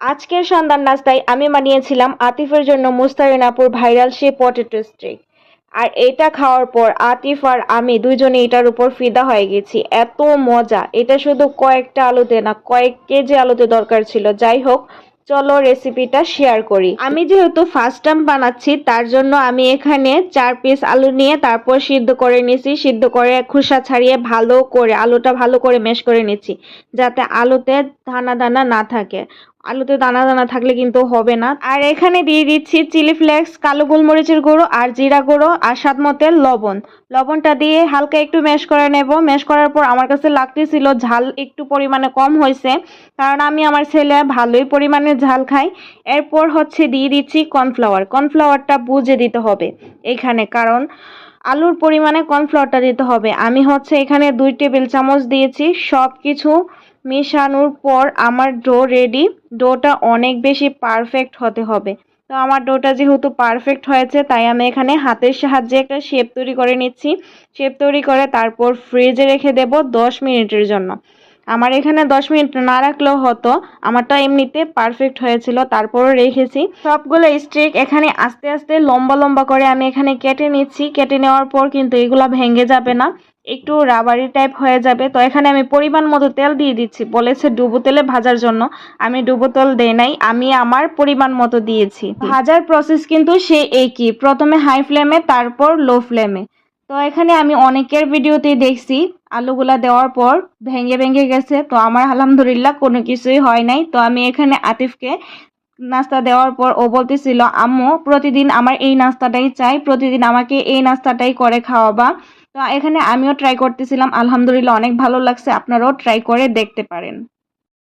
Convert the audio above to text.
আজকের সন্ধ্যার নাস্তায় আমি বানিয়েছিলাম আতিফের জন্য মুস্তারিন আপুর ভাইরাল সেই পটেটো স্টিক। আর এটা খাওয়ার পর আতিফ আর আমি দুইজনে এটার উপর ফিদা হয়ে গেছি। এত মজা। এটা শুধু কয়েকটা আলুতে না, কয়েক কেজি আলুতে দরকার ছিল। যাই হোক, চলো রেসিপিটা শেয়ার করি। আমি যেহেতু ফার্স্ট টাইম বানাচ্ছি, তার জন্য আমি এখানে চার পিস আলু নিয়ে তারপর সিদ্ধ করে নিয়েছি সিদ্ধ করে খোসা ছাড়িয়ে ভালো করে, আলুটা ভালো করে মেশ করে নিচ্ছি, যাতে আলুতে দানা দানা না থাকে। আলুতে দানা দানা থাকলে কিন্তু হবে না। আর এখানে দিয়ে দিচ্ছি চিলি ফ্লেক্স, কালো গোলমরিচের গুঁড়ো আর জিরা গুঁড়ো আর স্বাদ মতে লবণ। লবণটা দিয়ে হালকা একটু ম্যাশ করে নেব। ম্যাশ করার পর আমার কাছে লাগতেছিল ঝাল একটু পরিমাণে কম হয়েছে, কারণ আমি আমার ছেলে ভালোই পরিমাণে ঝাল খাই। এরপর হচ্ছে দিয়ে দিচ্ছি কর্নফ্লাওয়ার। কর্নফ্লাওয়ারটা বুঝে দিতে হবে এখানে, কারণ আলুর পরিমাণে কর্নফ্লাওয়ারটা দিতে হবে। আমি হচ্ছে এখানে দুই টেবিল চামচ দিয়েছি। সব কিছু মেশানোর পর আমার ডো রেডি। ডোটা অনেক বেশি পারফেক্ট হতে হবে। তো আমার ডোটা যেহেতু পারফেক্ট হয়েছে, তাই আমি এখানে হাতের সাহায্যে একটা শেপ তৈরি করে নিচ্ছি। শেপ তৈরি করে তারপর ফ্রিজে রেখে দেব দশ মিনিটের জন্য। আমার এখানে দশ মিনিট না রাখলেও হতো। আমারটা এমনিতে পারফেক্ট হয়েছিল, তারপরও রেখেছি। সবগুলো স্ট্রিক এখানে আস্তে আস্তে লম্বা লম্বা করে আমি এখানে কেটে নিচ্ছি। কেটে নেওয়ার পর কিন্তু এগুলো ভেঙে যাবে না। একটু রাবারি টাইপ হয়ে যাবে। তো এখানে আমি পরিমাণ মতো তেল দিয়ে দিচ্ছি। বলেছে ডুবো তেলে ভাজার জন্য। আমি ডুবো তেল দেই নাই। আমি আমার পরিমাণ মতো দিয়েছি। ভাজার প্রসেস কিন্তু সে একই। প্রথমে হাই ফ্লেমে তারপর লো ফ্লেমে তো এখানে আমি অনেকের ভিডিওতেই দেখছি। আলুগুলা দেওয়ার পর ভেঙে ভেঙে গেছে। তো আমার আলহামদুলিল্লাহ কোনো কিছুই হয় নাই। তো আমি এখানে আতিফকে নাস্তা দেওয়ার পর ও বলতেছিল, আম্মু, প্রতিদিন আমার এই নাস্তাটাই চাই। প্রতিদিন আমাকে এই নাস্তাটাই করে খাওয়াবা। তো এখানে আমিও ট্রাই করতেছিলাম। আলহামদুলিল্লাহ অনেক ভালো লাগছে। আপনারাও ট্রাই করে দেখতে পারেন।